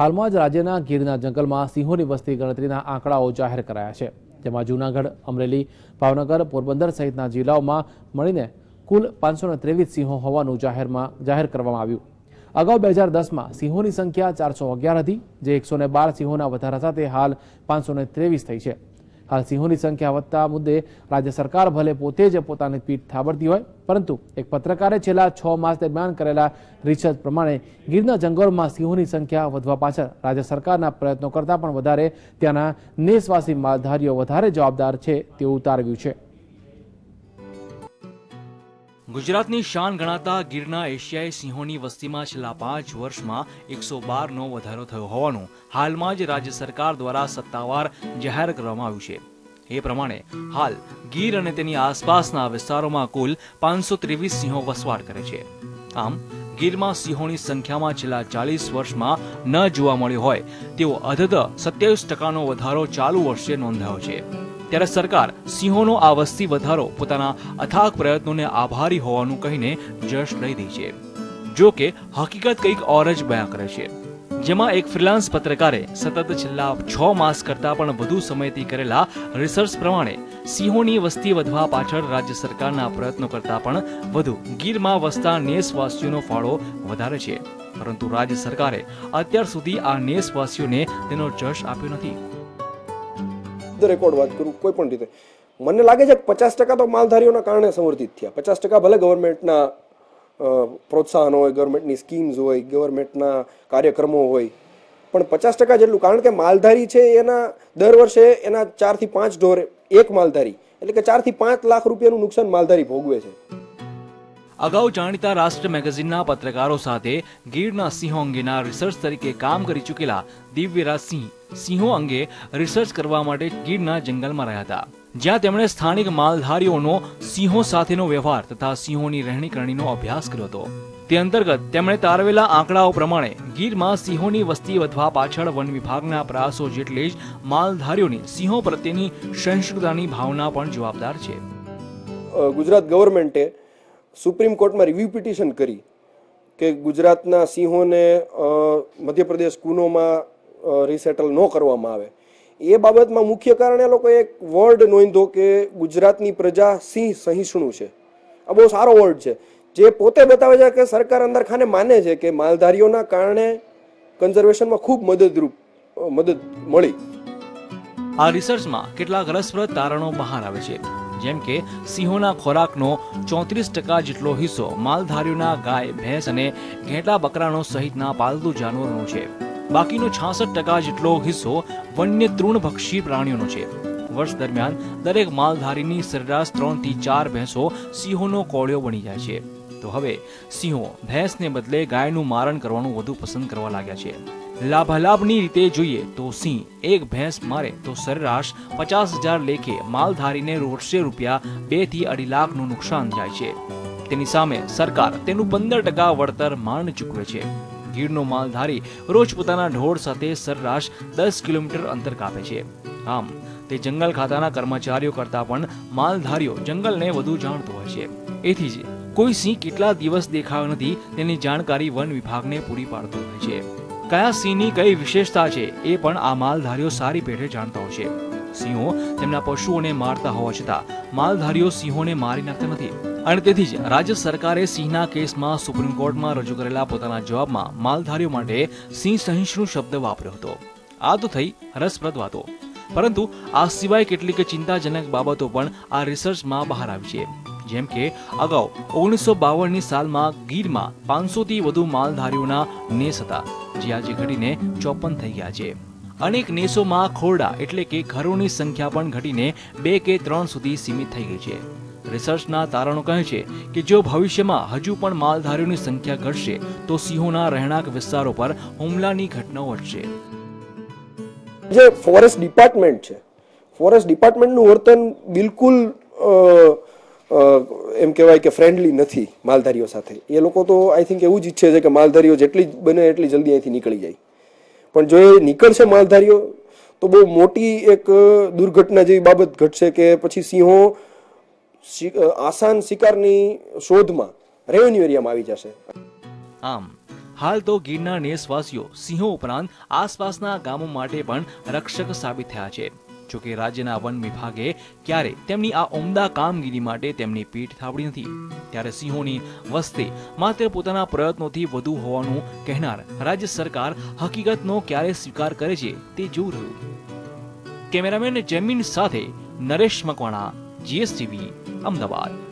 હાલમાં જ રાજ્યના ગીરના જંગલમાં સિંહોની વસ્તી ગણતરીના આંકડાઓ જાહેર કરાયા છે, જેમાં જૂનાગઢ, અમરેલી, ભાવનગર, પોરબંદર સહિતના જિલ્લાઓમાં મળીને કુલ પાંચસો સિંહો હોવાનું જાહેરમાં જાહેર કરવામાં આવ્યું. અગાઉ બે હજાર દસમાં સિંહોની સંખ્યા ચારસો અગિયાર હતી, જે એકસો બાર સિંહોના વધારા સાથે હાલ પાંચસો ત્રેવીસ થઈ છે. હાલ સિંહોની સંખ્યા વધતા મુદ્દે રાજ્ય સરકાર ભલે પોતે જ પોતાની પીઠ થાબડતી હોય, પરંતુ એક પત્રકારે છેલ્લા છ માસ દરમિયાન કરેલા રિસર્ચ પ્રમાણે ગીરના જંગલોમાં સિંહોની સંખ્યા વધવા પાછળ રાજ્ય સરકારના પ્રયત્નો કરતાં પણ વધારે ત્યાંના નેસવાસી માલધારીઓ વધારે જવાબદાર છે તેવું તારવ્યું છે. ગુજરાતની શાન ગણાતા ગીરના એશિયાઈ સિંહોની વસ્તીમાં છેલ્લા પાંચ વર્ષમાં એકસો બારનો વધારો થયો હોવાનું હાલમાં જ રાજ્ય સરકાર દ્વારા સત્તાવાર જાહેર કરવામાં આવ્યું છે. એ પ્રમાણે હાલ ગીર અને તેની આસપાસના વિસ્તારોમાં કુલ પાંચસો ત્રેવીસ સિંહો વસવાટ કરે છે. આમ, ગીરમાં સિંહોની સંખ્યામાં છેલ્લા ચાલીસ વર્ષમાં ન જોવા મળ્યો હોય તેવો અધધ સત્યાવીસ ટકાનો વધારો ચાલુ વર્ષે નોંધાયો છે. ત્યારે સરકાર સિંહોનો આ વસ્તી વધારો પોતાના અથાગ પ્રયત્નોને આભારી હોવાનું કહીને જશ લઈ દે છે. જો કે, હકીકત કંઈક ઓર જ બયા કરે છે. જેમાં એક ફ્રીલાન્સ પત્રકારે સતત છેલ્લા છ માસ કરતા પણ વધુ સમયથી કરેલા રિસર્ચ પ્રમાણે સિંહોની વસ્તી વધવા પાછળ રાજ્ય સરકારના પ્રયત્નો કરતા પણ વધુ. ગીરમાં વસતા નેસવાસીઓનો ફાળો વધારે છે. પરંતુ રાજ્ય સરકારે અત્યાર સુધી આ નેસવાસીઓને તેનો જશ આપ્યો નથી. રેકોર્ડ વાત કરું કોઈ પણ રીતે. મને લાગે છે કે પચાસ ટકા તો માલધારીઓના કારણે સંવર્ધિત થયા. પચાસ ટકા ભલે ગવર્મેન્ટના પ્રોત્સાહન હોય, ગવર્મેન્ટની સ્કીમ્સ હોય, ગવર્મેન્ટના કાર્યક્રમો હોય. પણ પચાસ ટકા જેટલું, કારણ કે માલધારી છે એના દર વર્ષે એના ચારથી પાંચ ઢોર એક માલધારી. એટલે કે ચારથી પાંચ લાખ રૂપિયાનું નુકસાન માલધારી ભોગવે છે. અગાઉ જાણીતા રાષ્ટ્ર મેગેઝિનના પત્રકારો સાથે ગીરના સિંહો અંગેના રિસર્ચ તરીકે કામ કરી ચૂકેલા દિવ્યરાજ સિંહ. સિંહો અંગે રિસર્ચ કરવા માટે ગીરના જંગલમાં રહ્યા હતા. જ્યાં તેમણે સ્થાનિક માલધારીઓનો સિંહો સાથેનો વ્યવહાર તથા સિંહોની રહેણી કરણીનો અભ્યાસ કર્યો હતો. તે અંતર્ગત તેમણે તારવેલા આંકડાઓ પ્રમાણે ગીરમાં સિંહોની વસ્તી વધવા પાછળ વન વિભાગના પ્રયાસો જેટલી જ માલધારીઓની સિંહો પ્રત્યેની સહિષ્ણુતાની ભાવના પણ જવાબદાર છે. ગુજરાત ગવર્મેન્ટે સુપ્રીમ કોર્ટમાં રિવ્યુ પિટિશન કરી કે ગુજરાતના સિંહોને મધ્યપ્રદેશ કુનોમાં રિસેટલ ન કરવામાં આવે. એ બાબતમાં મુખ્ય કારણ એ લોકોએ એક વર્ડ નોંધો કે ગુજરાતની પ્રજા સિંહ સહિષ્ણુ છે. આ બહુ સારો વર્ડ છે. જે પોતે બતાવે છે કે સરકાર અંદર ખાને માને છે કે માલધારીઓના કારણે કન્ઝર્વેશનમાં ખૂબ મદદરૂપ મદદ મળી. આ રિસર્ચમાં કેટલાક રસપ્રદ તારણો બહાર આવે છે. જેમ કે સિંહોના ખોરાકનો ચોત્રીસ ટકા જેટલો હિસ્સો માલધારીઓના ગાય, ભેંસ અને ઘેટા બકરાનો સહિતના પાલતુ જાનવરોનો છે. બાકીનો છાસઠ ટકા જેટલો હિસ્સો વન્ય તૃણભક્ષી પ્રાણીઓનો છે. વર્ષ દરમિયાન દરેક માલધારીની સરેરાશ ત્રણથી ચાર ભેંસો સિંહોનો કોળિયો બની જાય છે. તો હવે સિંહો ભેંસને બદલે ગાયનું મારણ કરવાનું વધુ પસંદ કરવા લાગ્યા છે. લાભાલાભની રીતે જોઈએ તો સિંહ એક ભેંસ મારે તો સરેરાશ પચાસ હજાર લેખે માલધારીને વર્ષે રૂપિયા બેથી અઢી લાખનું નુકસાન જાય છે. તેની સામે સરકાર તેનું પંદર ટકા વળતર માંડ ચૂકવે છે. ગીરનો માલધારી રોજ પોતાના ઢોળ સાથે સરેરાશ દસ કિલોમીટર અંતર કાપે છે. આમ, તે જંગલ ખાતાના કર્મચારીઓ કરતા પણ માલધારીઓ જંગલને વધુ જાણતો હોય છે. એથી જ કોઈ સિંહ કેટલા દિવસ દેખાયો નથી તેની જાણકારી વન વિભાગને પૂરી પાડતો હોય છે. કયા સિંહની કઈ વિશેષતા છે એ પણ આ માલધારીઓ સારી પેઠે જાણતા હોય છે. સિંહો તેમના પશુઓને મારતા હોવા છતાં માલધારીઓ સિંહોને મારી નાખતા નથી. અને તેથી જ રાજ્ય સરકારે સિંહના કેસમાં સુપ્રીમ કોર્ટમાં રજૂ કરેલા પોતાના જવાબમાં માલધારીઓ માટે સિંહ સહિષ્ણુ શબ્દ વાપર્યો હતો. આ તો થઈ રસપ્રદ વાતો. પરંતુ આ સિવાય કેટલીક ચિંતાજનક બાબતો પણ આ રિસર્ચમાં બહાર આવી છે. જેમ કે અગાઉ ઓગણીસો બાવનની સાલમાં ગીરમાં પાંચસોથી વધુ માલધારીઓના નેસ હતા, જે આજે ઘટીને ચોપન થઈ ગયા છે. અનેક નેસોમાં ખોરડા એટલે કે ઘરોની સંખ્યા પણ ઘટીને બે કે ત્રણ સુધી સીમિત થઈ ગઈ છે. રિસર્ચના તારણો કહે છે કે જો ભવિષ્યમાં હજુ પણ માલધારીઓની સંખ્યા ઘટશે, તો સિંહોના રહેણાંક વિસ્તારો પર હુમલાની ઘટનાઓ વધશે. જે ફોરેસ્ટ ડિપાર્ટમેન્ટ છે ફોરેસ્ટ ડિપાર્ટમેન્ટનું વર્તન બિલકુલ એમ કહેવાય કે ફ્રેન્ડલી નથી માલધારીઓ સાથે. એ લોકો તો આઈ થિંક એવું જ ઈચ્છે છે કે માલધારીઓ જેટલી બને એટલી જલ્દી અહીંથી નીકળી જાય. પણ જો એ નીકળશે માલધારીઓ, તો બહુ મોટી એક દુર્ઘટના જેવી બાબત ઘટશે કે પછી સિંહો આસાન શિકારની શોધમાં રેવન્યુ એરિયામાં આવી જશે. આમ, હાલ તો ગીરના નેસવાસીઓ સિંહો ઉપરાંત આસપાસના ગામો માટે પણ રક્ષક સાબિત થયા છે. જોકે રાજ્યના વન વિભાગે ક્યારે તેમની આ ઉમદા કામગીરી માટે તેમની પીઠ થાબડી નથી. ત્યારે સિંહોની વસ્તી માત્ર પોતાના પ્રયત્નોથી વધુ હોવાનું કહેનાર રાજ્ય સરકાર હકીકતનો ક્યારે સ્વીકાર કરે છે તે જોઈ રહ્યું. કેમેરામેન જેમિન સાથે નરેશ મકવાણા, જીએસટીવી, અમદાવાદ.